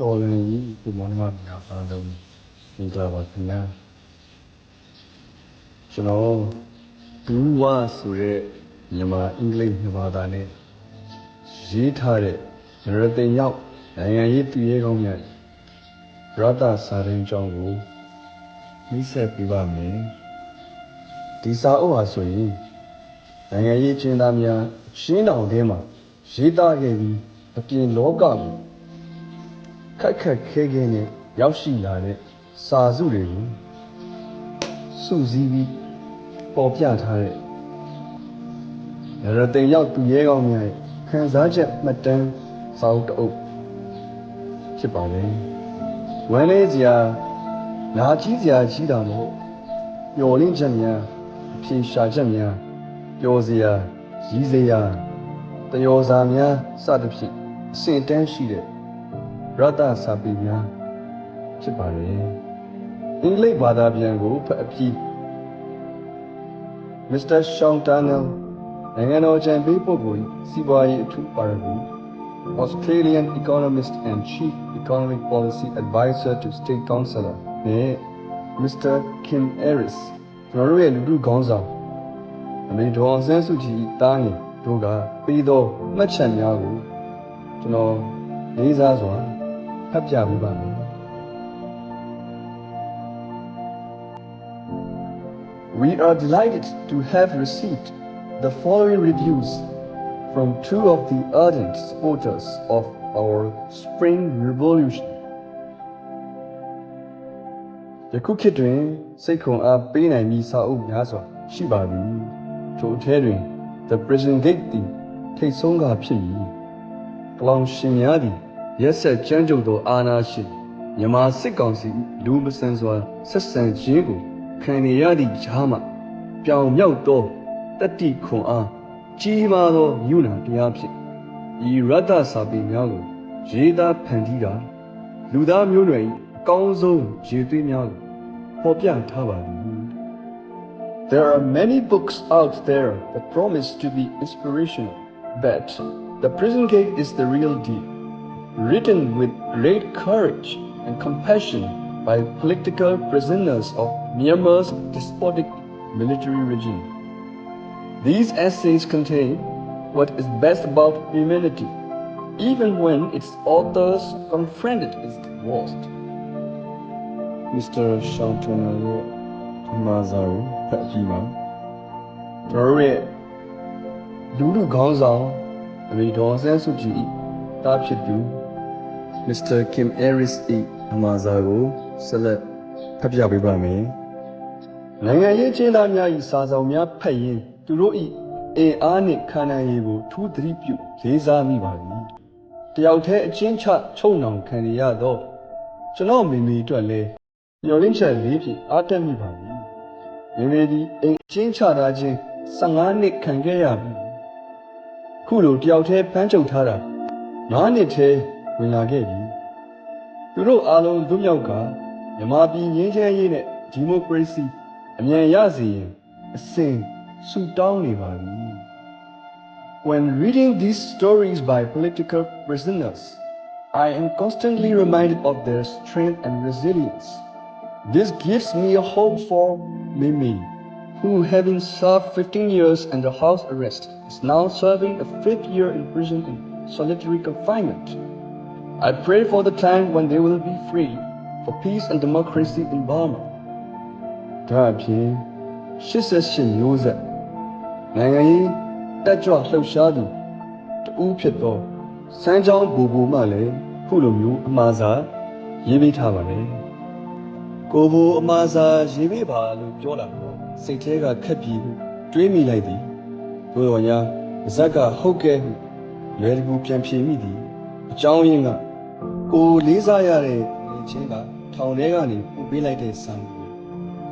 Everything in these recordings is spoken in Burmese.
တော်ရင်ကြီးဒီမောင်နှမများအားလုံးဒီကြပါခင်ဗျာကျွန်တော်ဘူးဝါဆိုတဲ့မြန်မာအင်္ဂလိပ်မြန်မာသားနဲ့ရေးထားတဲ့ရတင်ရောက်နိုင်ငံရေးတည်ရဲကောင်းများရတစာရင်ကြောင်းကိုမိတ်ဆက်ပြပါမယ်ဒီစာအုပ်ဟာဆိုရင်နိုင်ငံရေးကျင်းသားများရှင်းတောင်ထဲမှာရေးသားခဲ့ပြီးအပြင်လောကကို ခက်ခက်ခဲခဲနဲ့ရောက်ရှိလာတဲ့စာစုတွေကိုစုစည်းပြီးပေါ်ပြထားတဲ့ရတင်ရောက်သူရဲကောင်းများရဲ့ခံစားချက်မှတ်တမ်းစာအုပ်တစ်အုပ်ဖြစ်ပါလေ။ဝမ်းလေးစရာနာကြီးစရာကြီးတာမို့ပျော်လင့်ချက်များအဖြေရှာချက်များပျော်စရာရည်စရာတယောစာများစသဖြင့်အဆင့်တန်းရှိတဲ့ ရတစာပေများဖြစ်ပါတယ်အင်္ဂလိပ်ဘာသာပြန်ကိုဖတ်အပြီး Mr. Sean Tunnell နိုင်ငံတော်အကြံပေးပုဂ္ဂိုလ်စီးပွားရေးအထူးပါရဂူ Australian economist and chief economic policy advisor to state councillor နဲ့ Mr. Kim Harris ကျွန်တော်တို့ရဲ့လူထုခေါင်းဆောင်အမေဒေါ်အောင်ဆန်းစုကြည်တားငယ်တို့ကပြီးသောမှတ်ချက်များကိုကျွန်တော်လေးစားစွာ ဖတ်ပြပေးပါမယ် We are delighted to have received the following reviews from two of the ardent supporters of our Spring Revolution. ယခုခေတ်တွင်စိတ်ခွန်အားပေးနိုင်ပြီးစာအုပ်များစွာရှိပါသည်။ထိုအထဲတွင် The Prison Gate သည်ထိတ်ဆုံးကဖြစ်မည်။ကလောင်ရှင်များသည် ရက်ဆက်ကြမ်းကြုတ်သောအာဏာရှင်မြန်မာစစ်ကောင်စီလူမဆန်စွာဆက်ဆံခြင်းကိုခံနေရသည့်ကြားမှပြောင်မြောက်သောတတိခွန်အားကြီးမားသောညုနာတရားဖြင့်ဤရတ္တစာပေများကိုရေးသားဖန်တီးတာလူသားမျိုးနွယ်၏အကောင်းဆုံးရေသွေးများကိုပေါ်ပြထားပါသည် There are many books out there that promise to be inspirational, but The Prison Gate is the real deal. Written with great courage and compassion by political prisoners of Myanmar's despotic military regime. These essays contain what is best about humanity, even when its authors confronted its worst. Mr. Shelton ရဲ့မာဇာကိုဖတ်ကြည့်ပါကျွန်တော်တို့ရဲ့လူလူခေါင်းဆောင်အမေဒေါ်ဆန်းစုကြည်၏တားဖြစ်သူ Mr. Kim Harris ၏မာဇာကိုဆက်လက်ဖတ်ပြပေးပါမယ်နိုင်ငံရေးချင်းသားများ၏စာဆောင်များဖတ်ရင်းသူတို့၏အင်အားနှင့်ခန္ဓာရည်ကိုထူးသတိပြုလေးစားမိပါသည်တယောက်တည်းအချင်းချချုံနှောင်ခံရသောကျွန်တော်မိမိအတွက်လည်းမျော်လင့်ချက်လေးဖြင့်အားတက်မိပါသည်မိမိသည်အိမ်ချင်းချထားခြင်း15နှစ်ခံခဲ့ရပြီခုလိုတယောက်တည်းဖမ်းချုပ်ထားတာ9နှစ်ထဲ ဝင်လာခဲ့ပြီသူတို့အားလုံးလွတ်မြောက်ကမြန်မာပြည်ငြိမ်းချမ်းရေးနဲ့ဒီမိုကရေစီအမြန်ရစေရင်အစဉ်ဆုတောင်းနေပါပြီ When reading these stories by political prisoners, I am constantly reminded of their strength and resilience. This gives me a hope for Mimi, who, having served 15 years under house arrest, is now serving a fifth year in prison in solitary confinement. I pray for the time when they will be free, for peace and democracy in Burma. ဒါအပြင်88မျိုးဆက်နိုင်ငံရေးတက်ကြွလှုပ်ရှားသူတူဖြစ်သောစမ်းချောင်းဘူဘူမှလည်းခုလိုမျိုးအမှားစာရေးပေးထားပါတယ်။ကိုဘူအမှားစာရေးပေးပါလို့ပြောလာတော့စိတ်ထဲကခက်ပြီးတွေးမိလိုက်သည်။ကိုတော်ညာဇက်ကဟုတ်ကဲ့ဟုလွယ်တကူပြန်ဖြေမိသည်။အကြောင်းရင်းက ကိုလေးစားရတဲ့ချင်းကထောင်ထဲကနေပို့ပေးလိုက်တဲ့ဆံကို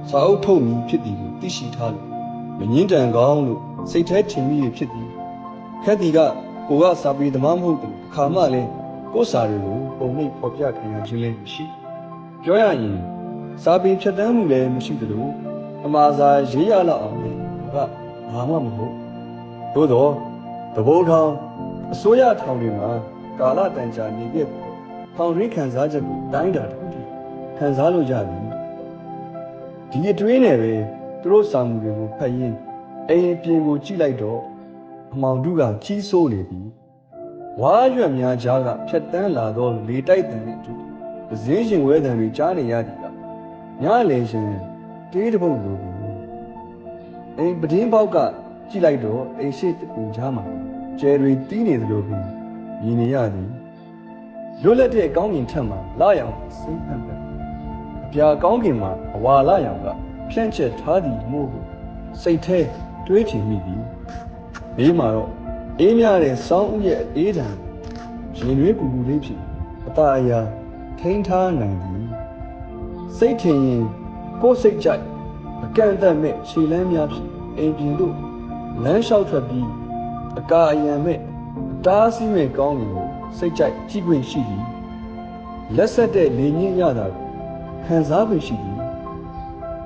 စာအုပ်ထုတ်မည်ဖြစ်သည်ကိုသိရှိထားလို့မငင်းတန်ကောင်းလို့စိတ်ထဲထင်မိရဖြစ်သည်ခက်သည်ကကိုကစာပေသမားမဟုတ်ဘူးအခါမှလည်းကိုယ်စာတွေကိုပုံနှိပ်ဖော်ပြခံရခြင်းလည်းမရှိပြောရရင်စာပေဖြတ်တန်းမှုလည်းမရှိသလိုအမှားစာရေးရလောက်အောင်လည်းကဘာမှမဟုတ်သို့တော့သဘောထောင်အစိုးရထောင်တွေမှာကာလတန်ကြာနေခဲ့ ထောင်ရင်းခံစားချက်ကိုတိုင်းတာတစ်ခုတည်းခံစားလို့ရပြီဒီအတွေးနဲ့ပဲသူတို့စာမှုတွေကိုဖတ်ရင်းအိမ်အပြင်ကိုကြည့်လိုက်တော့အမောင်တုကကြီးစိုးနေပြီဝါရွက်များကြားကဖြတ်တန်းလာတော့လေတိုက်တန်နဲ့အတူပဇင်းရှင်ဝဲတံတွေကြားနေရသည်ကညလေရှင်တေးတစ်ပုတ်လိုဘူးအိမ်ပဒင်းပေါက်ကကြည့်လိုက်တော့အိမ်ရှိတပင်ကြားမှာကျယ်တွေတီးနေသလိုပဲမြင်နေရသည် လွတ်လပ်တဲ့ကောင်းကင်ထက်မှာလာရောင်စိမ့်ဟန်တယ်အပြာကောင်းကင်မှာအဝါလာရောင်ကဖြန့်ချက်ထားသည်မို့ဟုစိတ်ထဲတွေးချင်မိသည်ဒီမှာတော့အေးမြတဲ့စောင်းဥရဲ့အေးတံရင်ရွေးပူပူလေးဖြစ်အတာအရာထိန်းထားနိုင်သည်စိတ်ထင်ရင်ကိုယ်စိတ်ကြိုက်အကန့်အသတ်မဲ့ခြေလမ်းများဖြင့်အိမ်ပြင်သို့လမ်းလျှောက်ထွက်ပြီးအကာအယံမဲ့တားဆီးမဲ့ကောင်းကင်ကို စိတ်ကြိုက်ကြည့်ခွင့်ရှိသည်လက်ဆက်တဲ့လေညင်းရတာကိုခံစားခွင့်ရှိသည်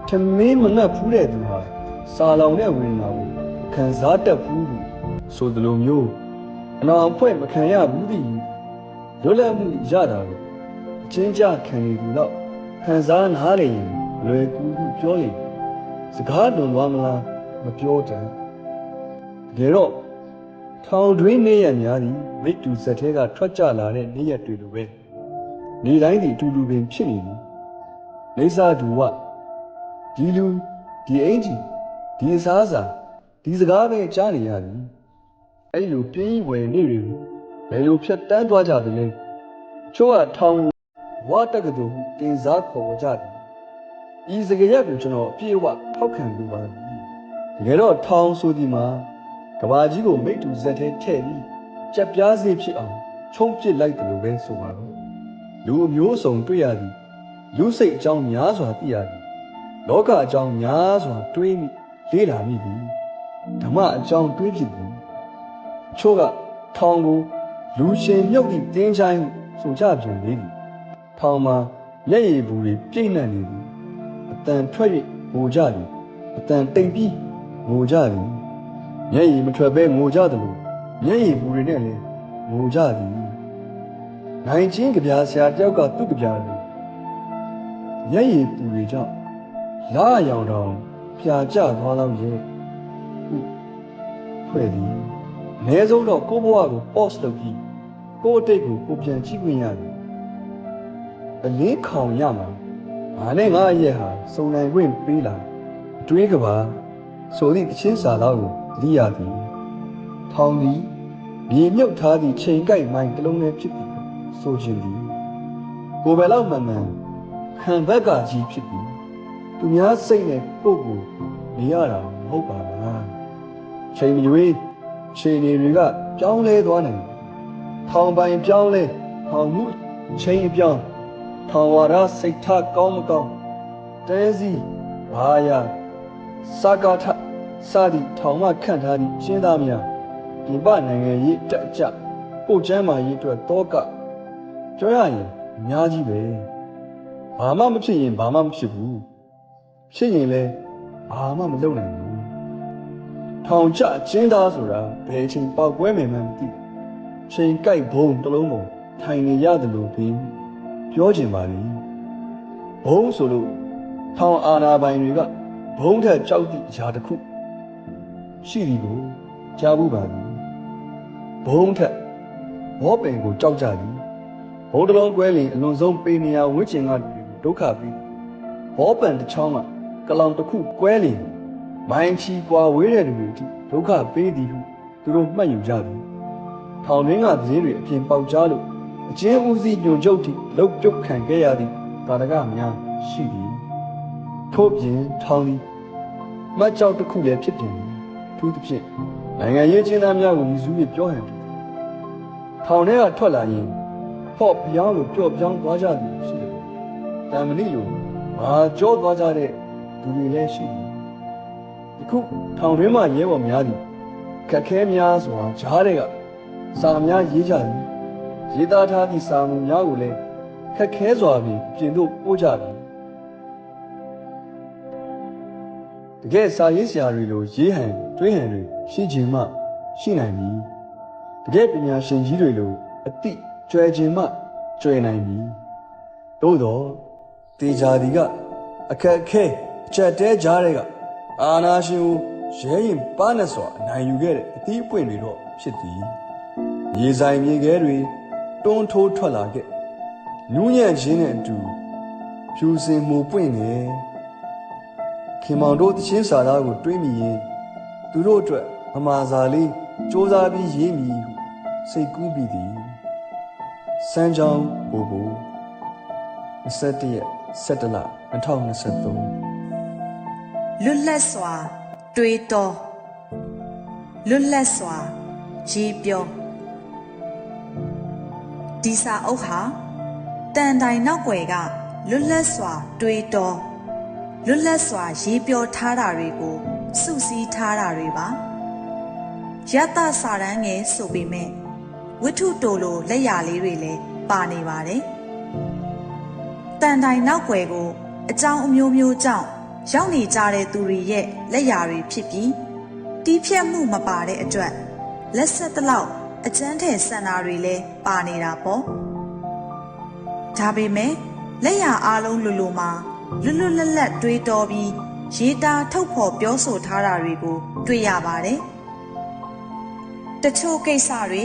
ထမင်းမငတ်ဖူးတဲ့သူဟာစာလောင်တဲ့ဝိညာဉ်ကိုခံစားတတ်ဘူးလို့ဆိုသလိုမျိုးအနာအဖွဲ့မခံရဘူးသည်လွတ်လပ်မှုရတာကိုအချင်းကြခံနေသူတော့ခံစားနားလေရင်လွယ်ကူကူပြောလိမ့်မယ်စကားလွန်သွားမလားမပြောတယ်တကယ်တော့ ထောင်တွင်းနေရများသည်မိတ္တူဇက်ထဲကထွက်ကြလာတဲ့နေရတွေလိုပဲနေတိုင်းဒီအတူတူပင်ဖြစ်နေပြီနေစာဒူဝဒီလူဒီအင်ဂျီဒီအစားအစာဒီစကားပဲကြားနေရပြီအဲ့လိုပြင်းဝယ်နေတွေကိုဘယ်လိုဖြတ်တန်းသွားကြသလဲချို့ကထောင်ဝါတက္ကသိုလ်ဟုတင်စားခေါ်ကြတယ်ဤစကားရပ်ကိုကျွန်တော်အပြည့်အဝထောက်ခံလိုပါသည်တကယ်တော့ထောင်ဆိုဒီမှာ ကဘာကြီးကိုမိတ္တူဇက်ထဲထည့်ပြီးကြက်ပြားစေးဖြစ်အောင်ချုံပစ်လိုက်တယ်လို့ပဲဆိုပါတော့လူအမျိုးစုံတွေ့ရသည်လူစိတ်အကြောင်းများစွာသိရသည်လောကအကြောင်းများစွာတွေးမိလေ့လာမိသည်ဓမ္မအကြောင်းတွေးဖြစ်သည်ချို့ကထောင်ကိုလူရှင်မြုပ်သည့်တင်းချိုင်းဆိုကြပြန်လေသည်ထောင်မှာလက်ရည်ဘူးတွေပြိတ်နှံ့နေသည်အတန်ထွက်၍ငိုကြသည်အတန်တိမ်ပြီးငိုကြသည် မျက်ရည်မထွက်ဘဲငိုကြသလိုမျက်ရည်ဘူးတွေနဲ့လည်းငိုကြသည်နိုင်ချင်းကြပြားဆရာတယောက်ကသူ့ကြပြားလိုမျက်ရည်ဘူးတွေကြောင့်လာရောင်တောင်ပြာကျသွားတော့ရဲ့ဟုဖွဲ့သည်အနည်းဆုံးတော့ကိုယ့်ဘဝကို post လုပ်ပြီးကိုယ့်အတိတ်ကိုကိုယ်ပြန်ကြည့်ခွင့်ရတယ်အလင်းခေါင်ရမှာငါနဲ့ငါရဲ့ဟာစုံနိုင်ခွင့်ပေးလာတွေးကပါဆိုသည့်တချင်းစာလောက်ကို သတိရသည်ထောင်သည်မြေမြုပ်ထားသည့်ချိန်ကိုက်မိုင်းတစ်လုံးနဲ့ဖြစ်သည်ဆိုခြင်းသည်ကိုယ်ပဲလောက်မှန်မှန်ခံဘက်ကကြီးဖြစ်သည်သူများစိတ်နဲ့ပုတ်ကိုနေရတာမဟုတ်ပါလားချိန်မရွေးချိန်တွေတွေကပြောင်းလဲသွားနိုင်တယ်ထောင်ပိုင်ပြောင်းလဲထောင်မှုချိန်အပြောင်းထောင်ဝါဒစိတ်ထားကောင်းမကောင်းတဲစီဘာယာစကားထ စသည်ထောင်မှခန့်ထားသည့်ရှင်းသားများဒီပနိုင်ငံရေးတက်အကျပို့ချမ်းမာရေးအတွက်တောကပြောရရင်အများကြီးပဲဘာမှမဖြစ်ရင်ဘာမှမဖြစ်ဘူးဖြစ်ရင်လည်းဘာမှမလုပ်နိုင်ဘူးထောင်ချကျင်းသားဆိုတာဘယ်အချိန်ပေါက်ကွဲမယ်မှမသိဘူးချိန်ကြိုက်ဘုံတစ်လုံးပုံထိုင်နေရတယ်လို့ပြီးပြောချင်ပါလိဘုံဆိုလို့ထောင်အာနာပိုင်တွေကဘုံထက်ကြောက်သည့်အရာတစ်ခု ရှိသည်ကိုကြားဘူးပါသည်ဘုံထက်ဘောပင်ကိုကြောက်ကြသည်ဘုံတစ်လုံးကွဲလင်အလွန်ဆုံးပေနေရဝင့်ကျင်ကလူတွေကိုဒုက္ခပြီးဘောပင်တစ်ချောင်းကကလောင်တစ်ခုကွဲလင်မိုင်းချီပွာဝေးတဲ့လူတွေအထိဒုက္ခပေးသည်ဟုသူတို့မှတ်ယူကြသည်ထောင်ရင်းကသတင်းတွေအပြင်ပေါက်ကြားလို့အချင်းဦးစီးညွန်ချုပ်ထိလုတ်ပြုတ်ခံခဲ့ရသည့်ဒါရကများရှိသည်ထို့ပြင်ထောင်သည်မတ်ကြောက်တစ်ခုလည်းဖြစ်ပြန်သည် သူသဖြင့်နိုင်ငံရေးချင်းသားများကိုရည်စူး၍ပြောဟန်တယ်ထောင်ထဲကထွက်လာရင်ဟော့ပြောင်းလို့ပျော့ပြောင်းသွားကြသည်ရှိတယ်တန်မဏိလိုမာကြောသွားကြတဲ့သူတွေလည်းရှိသည်ဒီခုထောင်တွင်းမှာရဲဘော်များသည်ခက်ခဲများစွာဂျားတဲ့ကစာများရေးကြသည်ရေးသားထားသည့်စာမူများကိုလည်းခက်ခဲစွာဖြင့်ပြင်သို့ပို့ကြသည် တကယ်စာရေးဆရာတွေလိုရေးဟန်တွေးဟန်တွေရှိခြင်းမှ ရှိနိုင်ပြီတကယ်ပညာရှင်ကြီးတွေလိုအတိကျွဲခြင်းမှကျွေနိုင်ပြီသို့တော့တေချာဒီကအခက်အခဲအချက်တဲကြားတဲ့ကအာနာရှင်ကိုရဲရင်ပါနဲ့စွာအနိုင်ယူခဲ့တဲ့အသီးအပွင့်တွေတော့ဖြစ်သည်ရေဆိုင်မြေခဲတွေတွန်းထိုးထွက်လာခဲ့နူးညံ့ခြင်းနဲ့အတူဖြူစင်မှုပွင့်နေ ခင်မောင်တို့တချင်းစာသားကိုတွေးမိရင်သူတို့အတွက်မမာစာလေးစ조사ပြီးရေးမည်ဟုစိတ်ကူးပြီးသည်စမ်းချောင်းဘူဘူ21ရက်17လ2023လွတ်လပ်စွာတွေးတောလွတ်လပ်စွာရေးပြောဒီစာအုပ်ဟာတန်တိုင်နောက်ွယ်ကလွတ်လပ်စွာတွေးတော လွတ်လပ်စွာ ရေးပြောထားတာတွေကိုစုစည်းထားတာတွေပါယတစာရန်ငယ်ဆိုပေမဲ့ဝိထုတိုလိုလက်ရာလေးတွေလည်းပါနေပါတယ်တန်တိုင်နောက်ွယ်ကို အကြောင်းအမျိုးမျိုးကြောင့်ရောက်နေကြတဲ့သူတွေရဲ့လက်ရာတွေဖြစ်ပြီးတီးဖြတ်မှုမပါတဲ့အတွက်လက်ဆက်တလောက်အကျန်းထည်စံနာတွေလည်းပါနေတာပေါ့ဒါပေမဲ့လက်ရာအားလုံးလူလူမှာ လွတ်လွတ်လပ်လပ်တွေးတောပြီးရေးသားထုတ်ဖော်ပြောဆိုထားတာတွေကို တွေ့ရပါတယ်တချို့ကိစ္စတွေ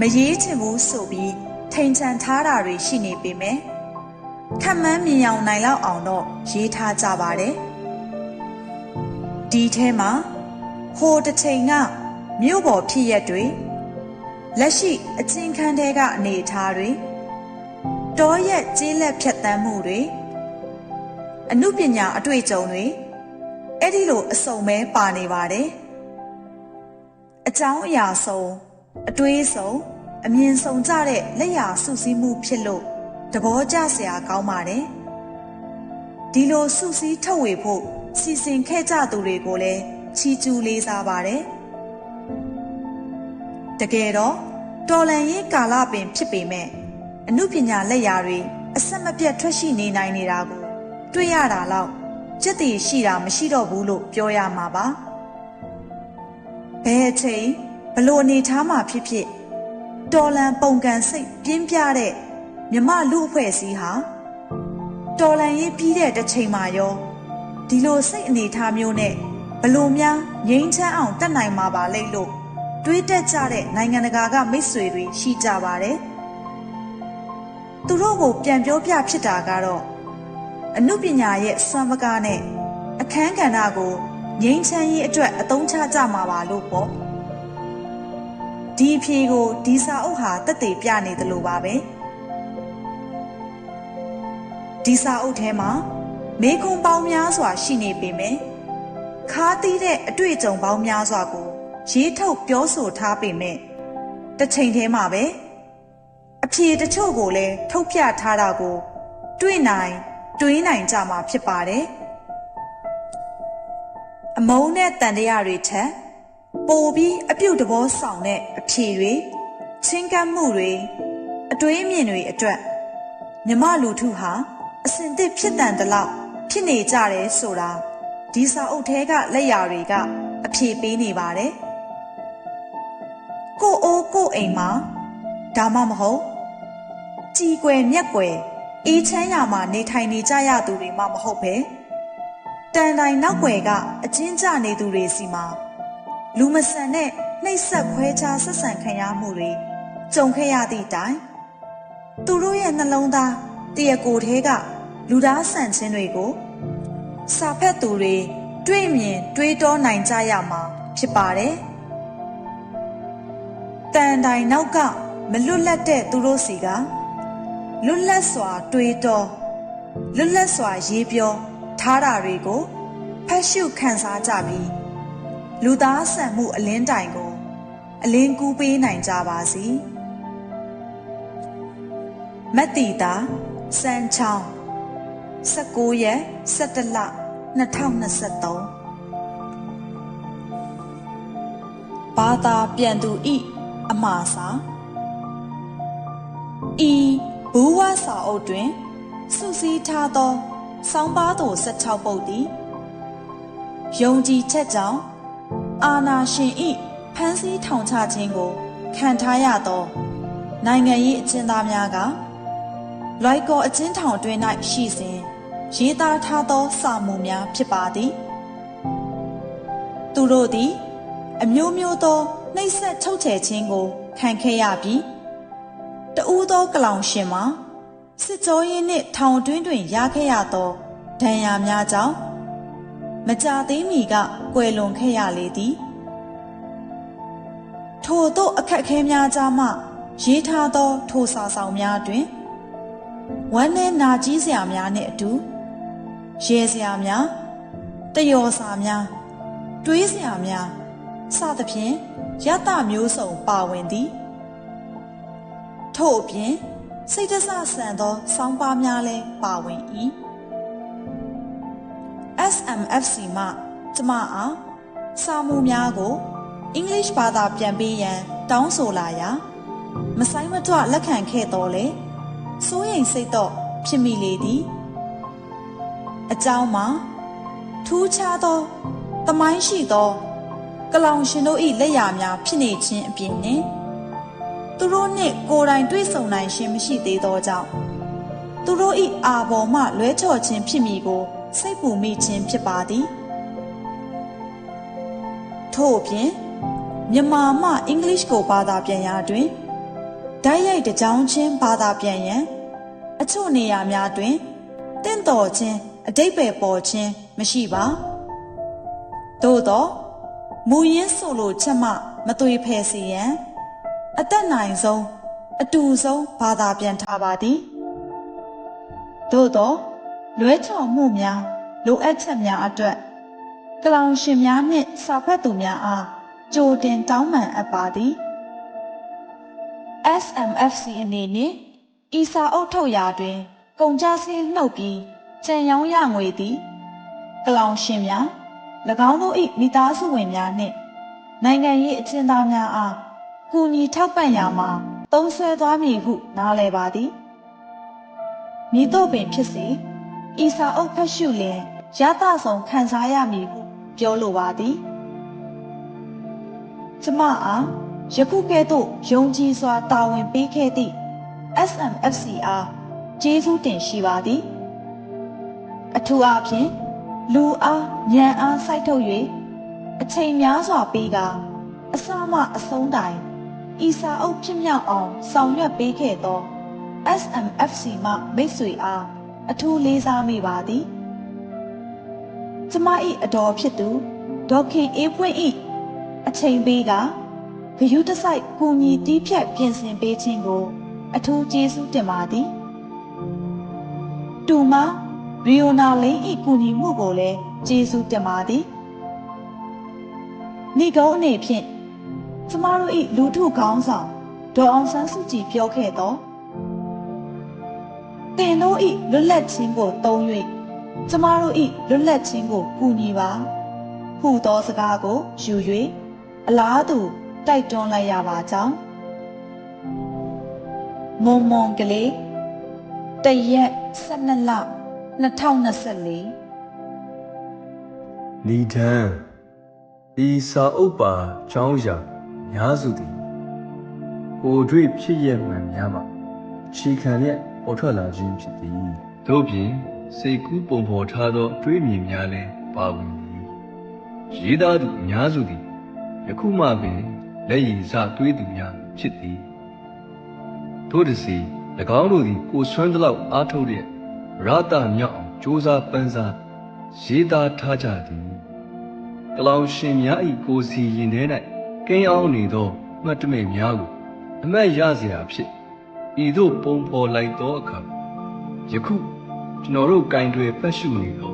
မရေးချင်ဘူးဆိုပြီးထိန်ချန်ထားတာတွေရှိနေပေမဲ့ခက်မှန်းမြင်အောင်နိုင်လောက်အောင်တော့ရေးထားကြပါတယ်ဒီထဲမှာဟိုတစ်ချိန်ကမြို့ပေါ်ဖြစ်ရက်တွေလက်ရှိအချင်းခန်းတဲကအနေအထားတွေတောရက်ကျေးလက်ဖြတ်တန်းမှုတွေ အမှုပညာအတွေ့အကြုံတွေအဲ့ဒီလိုအစုံပဲပါနေပါတယ်အကြောင်းအရာဆုံးအတွေးဆုံးအမြင်ဆုံးကြတဲ့လက်ရာစုစည်းမှုဖြစ်လို့သဘောကျစရာကောင်းပါတယ်ဒီလိုစုစည်းထုတ်ဝေဖို့စီစဉ်ခဲ့ကြသူတွေကိုလည်းချီးကျူးလေးစားပါတယ်တကယ်တော့တော်လန်ရေးကာလပင်ဖြစ်ပေမဲ့အမှုပညာလက်ရာတွေအဆက်မပြတ်ထွက်ရှိနေနိုင်နေတာကို တွေ့ရတာလောက်စက်တည်ရှိတာမရှိတော့ဘူးလို့ပြောရမှာပါဘယ်အချိန်ဘလို့အနေထားမှာဖြစ်ဖြစ်တော်လန်ပုံကန်စိတ်ပြင်းပြတဲ့မြမလူအဖွဲ့အစည်းဟာတော်လန်ရေးပြီးတဲ့တစ်ချိန်မှာရောဒီလိုစိတ်အနေထားမျိုးနဲ့ဘလို့များငြိမ်းချမ်းအောင်တတ်နိုင်မှာပါလိမ့်လို့တွေးတက်ကြတဲ့နိုင်ငံတကာကမိတ်ဆွေတွေရှိကြပါတယ်သူတို့ကိုပြန်ပြောပြဖြစ်တာကတော့ အမှုပညာရဲ့စွမ်းပကားနဲ့အခန်းကဏ္ဍကိုငြိမ်းချမ်းရေးအတွက်အသုံးချကြမှာပါလို့ပေါ့ဒီအဖြေကိုဒီစာအုပ်ဟာတက်သေးပြနေတယ်လို့ပါပဲဒီစာအုပ်ထဲမှာမေခွန်းပေါင်းများစွာရှိနေပေမယ့်ခါးသီးတဲ့အတွေ့အကြုံပေါင်းများစွာကိုရေးထုတ်ပြောဆိုထားပေမဲ့တစ်ချိန်တည်းမှာပဲအဖြေတချို့ကိုလည်းထုတ်ပြထားတာကို တွေ့နိုင် တွေးနိုင်ကြမှာဖြစ်ပါတယ်အမုန်းနဲ့တန်တရားတွေထက်ပိုပြီးအပြုတ်တဘောဆောင်တဲ့အဖြေတွေချင်းကပ်မှုတွေအတွေးအမြင်တွေအတွက်မြမလူထုဟာအစင်သစ်ဖြစ်တန်တလောက်ဖြစ်နေကြတယ်ဆိုတာဒီစာအုပ်ထဲကလက်ရာတွေကအဖြေပေးနေပါတယ်ကိုအိုးကိုအိမ်မှာဒါမှမဟုတ်ကြည်ကွယ်မြက်ကွယ် အေးချမ်းရာမှာနေထိုင်နေကြရသူတွေမှမဟုတ်ပဲတန်တိုင်နောက်ွယ်ကအချင်းကြနေသူတွေစီမှာလူမဆန်တဲ့နှိပ်စက်ခွဲခြားဆက်ဆံခံရမှုတွေကြုံခဲ့ရသည့်တိုင်သူတို့ရဲ့နှလုံးသားတရကိုယ်ထဲကလူသားဆန်ခြင်းတွေကိုစာဖက်သူတွေတွေ့မြင်တွေးတောနိုင်ကြရမှာဖြစ်ပါတယ်တန်တိုင်နောက်ကမလွတ်လပ်တဲ့သူတို့စီက လွတ်လပ်စွာတွေးတောလွတ်လပ်စွာရေးပြောထားတာတွေကိုဖတ်ရှုခန်းစားကြပြီးလူသားဆန်မှုအလင်းတိုင်ကို အလင်းကူးပေးနိုင်ကြပါစီမတ်တီတာစံချောင်း19ရက်17လ2023ဘာသာပြန်သူဤအမှားစာဤ ဘူဝစာအုပ်တွင်စုစည်းထားသောဆောင်းပါးသို့16ပုဒ်သည်ယုံကြည်ချက်ကြောင့်အာနာရှင်ဤဖမ်းဆီးထောင်ချခြင်းကိုခံထားရသောနိုင်ငံရေးအကျဉ်းသားများကလွိုက်ကောအချင်းထောင်အတွင်း၌ရှိစဉ်ရေးသားထားသောစာမှုများဖြစ်ပါသည်သူတို့သည် အမျိုးမျိုးသောနှိပ်စက်ချုပ်ချယ်ခြင်းကိုခံခဲ့ရပြီး တဦးသောကလောင်ရှင်မှာစစ်ကြောရေးနှင့်ထောင်တွင်းတွင်ရခဲ့ရသောဒဏ်ရာများကြောင့်မကြသေးမီကကွယ်လွန်ခဲ့ရလေသည်ထိုတို့အခက်အခဲများကြားမှရေးထားသော ထိုစာဆောင်များတွင်ဝမ်းနဲ့နာကြီးစရာများနှင့်အတူရဲစရာများတယောစာများတွေးစရာများစသဖြင့်ရတမျိုးစုံပါဝင်သည် ထို့အပြင်စိတ်တဆဆန်သောစောင်းပါးများလည်းပါဝင်၏ SMFC မှကျမအားစာမှုများကို English ဘာသာပြန်ပေးရန် တောင်းဆိုလာရာမဆိုင်မတွလက်ခံခဲ့တော်လေစိုးရိမ်စိတ်တော့ဖြစ်မိလေသည်အကြောင်းမှာထူးခြားသောတမိုင်းရှိသောကလောင်ရှင်တို့၏လက်ရာများဖြစ်နေခြင်းအပြင်နှင့် သူတို့နှင့်ကိုယ်တိုင်တွေ့ဆုံနိုင်ခြင်းမရှိသေးသောကြောင့်သူတို့၏အာဘော်မှလွဲချော်ခြင်းဖြစ်မည်ကို စိတ်ပူမိခြင်းဖြစ်ပါသည်ထို့အပြင်မြန်မာမှအင်္ဂလိပ်ကိုဘာသာပြန်ရာတွင်ဓာတ်ရိုက်တစ်ကြောင်းချင်းဘာသာပြန်ရန်အချို့နေရာများတွင်တင့်တော်ခြင်းအတိတ်ပဲပေါ်ခြင်းမရှိပါသို့သောမူရင်းဆိုလိုချက်မှ မသွေဖယ်စေရန် အသက်နိုင်ဆုံးအတူဆုံးဘာသာပြန်ထားပါသည်သို့သောလွဲချော်မှုများလိုအပ်ချက်များအတွက်ကလောင်ရှင်များနှင့်စာဖတ်သူများအားကြိုတင်တောင်းပန်အပ်ပါသည် SMFC အနေနှင့်ဤစာအုပ်ထုတ်ရာတွင် ကုန်ကြစည်နှုတ်ပြီးကြံရောင်းရငွေသည်ကလောင်ရှင်များ၎င်းတို့၏မိသားစုဝင်များနှင့်နိုင်ငံရေးအကျဉ်းသားများအား ကူညီထောက်ပံ့ရာမှာသုံးဆွဲသွားမည်ဟု နားလည်ပါသည်မိတို့ပင်ဖြစ်စေဤစာအုပ်ဖတ်ရှုလင်ရသဆောင်ခံစားရမည်ဟုပြောလိုပါသည်ကျမအားယခုကဲ့သို့ယုံကြည်စွာတာဝန်ပေးခဲ့သည့် SMFC အားကျေးဇူးတင်ရှိပါသည်အထူးအားဖြင့်လူအားဉာဏ်အားစိုက်ထုတ်၍အချိန်များစွာပေးကအစမှအဆုံးတိုင် ဤစာအုပ်ဖြစ်မြောက်အောင်ဆောင်ရွက်ပေးခဲ့သော SMFC မှမိတ်ဆွေအားအထူးလေးစားမိပါသည်ကျမ၏အတော်ဖြစ်သူဒေါက်ခင်အေးပွင့်၏အချိန်ပေးကဂယုတစိုက်ကူညီတီးဖြတ်ပြင်ဆင်ပေးခြင်းကို အထူးကျေးဇူးတင်ပါသည်တူမရီယိုနာလိန်၏ကူညီမှုကိုလည်းကျေးဇူးတင်ပါသည်ဤကုန်းအနေဖြင့် ကျမတို့၏လူထုခေါင်းဆောင်ဒေါ်အောင်ဆန်းစုကြည်ပြောခဲ့သောတင်တို့၏လွတ်လပ်ခြင်းကိုသုံး၍ကျမတို့၏လွတ်လပ်ခြင်းကိုကူညီပါဟူသောစကားကိုယူ၍အလားတူတိုက်တွန်းလိုက်ရပါကြောင်းမွန်မွန်ကလေးတရက်12လ2024နီဒန်ဤစာအုပ်ပါချောင်းရာ များစုသည်ကိုယ်တွေ့ဖြစ်ရမှန်များမှာခြေခံလျက်ပေါ်ထွက်လာခြင်းဖြစ်သည်တို့ပြင်စိတ်ကူးပုံဖော်ထားသော တွေးမြင်များလည်းပါဝင်သည်ရေးသားသူအများစုသည်ယခုမှပင်လက်ရည်စတွေးသူများဖြစ်သည်တို့တစီ၎င်းတို့သည်ကိုယ်ဆွမ်းသလောက်အားထုတ်တဲ့ရတမြောက်အောင်စ조사ပန်းစားရေးသားထားကြသည်ကလောင်ရှင်များဤကိုယ်စီရင်ထဲ၌ ကင်းအောင်နေသောမှတ်တမဲ့များကိုအမတ်ရเสียဖြစ်ဤသို့ပုံဖော်လိုက်သောအခါယခုကျွန်တော်တို့ကင်တွေဖတ်ရှုနေသော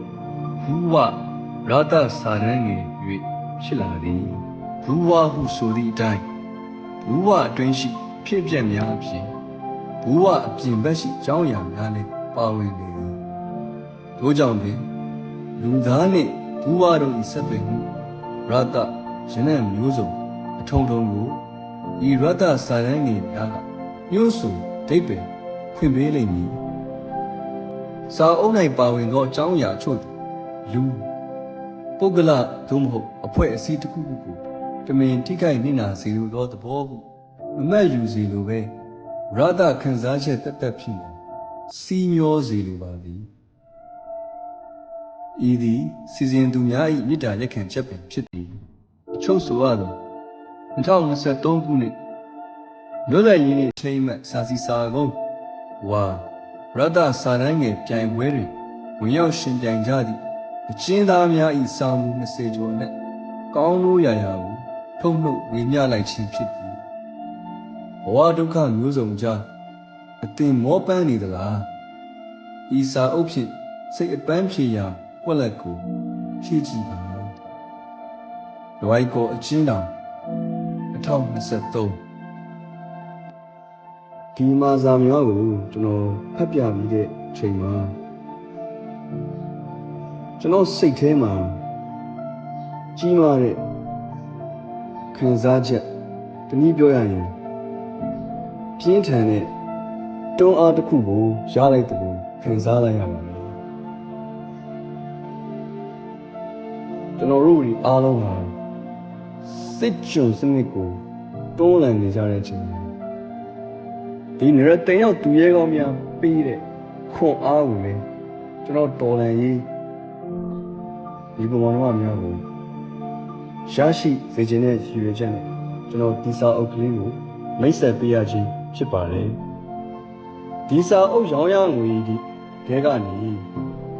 ဘူဝရတစာရန်ငယ်၍ဖြစ်လာသည်ဘူဝဟုဆိုသည့်အတိုင်းဘူဝအတွင်းရှိဖြစ်ပျက်များအပြင်ဘူဝအပြင်ဘက်ရှိအကြောင်းအရာများလည်းပါဝင်နေသည်တို့ကြောင့်ပင် လူသားနှင့်ဘူဝါတို့၏ဆက်သွယ်မှုရတရနံ့မျိုးစုံအ ထုံထုံကိုဤရတစာရန်ငယ်များကညှို့ဆိုဒိတ်ပင်ဖွင့်ပေးလိမ့်မည်စာအုပ်၌ပါဝင်သောအကြောင်းအရာအချို့သည်လူပုဂ္ဂလသို့မဟုတ်အဖွဲ့အစည်းတစ်ခုခုကိုတမင်ထိခိုက်နေနာစေလိုသောသဘောဟုမမှတ်ယူစီလိုပဲရတခံစားချက်တက်တက်ဖြစ်နေစီးမျောစေလိုပါသည်ဤသည်စီစဉ်သူများ၏မြစ်တာရက်ခံချက်ပင်ဖြစ်သည်အချုပ်ဆိုရသော 2023ခုနှစ်မြို့နယ်ရင်းနှင့်ချိန်မှတ်စာစီစာကုန်းဝါရတ္တစာတန်းငယ်ပြိုင်ပွဲတွင်ဝင်ရောက်ရှင်ပြိုင်ကြသည့်အချင်းသားများ၏စာမှု20ကျော်နှင့်ကောင်းလို့ရာရာကိုထုတ်နှုတ်ဝေမျှလိုက်ခြင်းဖြစ်သည်ဘဝဒုက္ခမျိုးစုံကြားအတင်မောပန်းနေသလားဤစာအုပ်ဖြင့်စိတ်အပန်းဖြေရာဝက်လက်ကိုဖြည့်ကြည့်ပါလွိုက်ကိုအချင်းတောင် 2023ဒီမှာစာများကိုကျွန်တော်ဖတ်ပြပြီးတဲ့ချိန်မှာကျွန်တော်စိတ်ထဲမှာကြီးမားတဲ့ခံစားချက်တနည်းပြောရရင်ပြင်းထန်တဲ့တွန်းအားတစ်ခုကိုရလိုက်တဲ့ကိုခံစားလိုက်ရပါတယ်ကျွန်တော်တို့ဒီအားလုံးဟာ စစ်ကြုံစနစ်ကိုတွန်းလှန်နေကြတဲ့အချိန်မှာဒီနေရတဲ့ရောက်သူရဲကောင်းများပေးတဲ့ခွန်အားကိုလည်းကျွန်တော်တော်လန်ရေးဒီပုံမှန်တော့များကိုရရှိစေခြင်းနဲ့ရည်ရွယ်ချက်နဲ့ကျွန်တော်ဒီစာအုပ်ကလေးကိုမိတ်ဆက်ပေးရခြင်းဖြစ်ပါတယ်ဒီစာအုပ်ရောင်းရငွေဒီခဲကနေ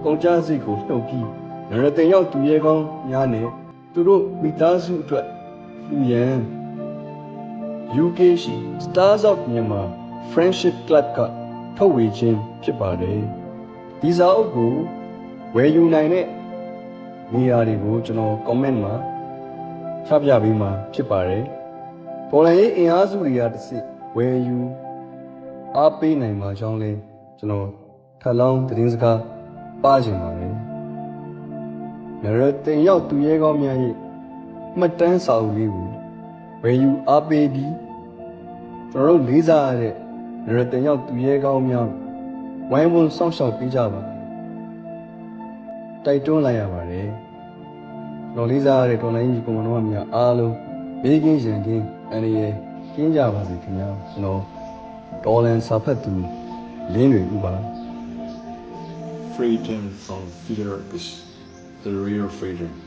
ကုန်ကြစိတ်ကိုနှုတ်ပြီးနေရတဲ့ရောက်သူရဲကောင်းများနဲ့ သူတို့မိသားစုအတွက်လူရန် UK ရှိ Stars of Myanmar Friendship Club ကထုတ်ဝေခြင်းဖြစ်ပါတယ်ဒီစာအုပ်ကိုဝယ်ယူနိုင်တဲ့နေရာတွေကိုကျွန်တော် comment မှာချပြပေးမှာဖြစ်ပါတယ်ပေါ်လန်ရေးအင်အားစုတွေကတစ်စစ်ဝယ်ယူအားပေးနိုင်မှာကြောင်းလဲကျွန်တော်ထပ်လောင်းသတင်းစကားပါခြင်းပါတယ် နရတင်ရောက်သူရဲကောင်းများရဲ့မှတ်တမ်းစာအုပ်လေးကိုဝယ်ယူအားပေးပြီးကျွန်တော်တို့လေးစားရတဲ့နရတင်ရောက်သူရဲကောင်းများဝိုင်းဝန်းစောင့်ရှောက်ပေးကြပါတိုက်တွန်းလိုက်ရပါတယ်တော်လေးစားရတဲ့တော်လိုင်းကြီးကွန်မန်တော်များအားလုံးဘေးကင်းရန်ကင်းအနေနဲ့ကင်းကြပါစေခင်ဗျာကျွန်တော်တော်လန်စာဖတ်သူလင်းတွေဥပါ Freedom from fear is the real freedom.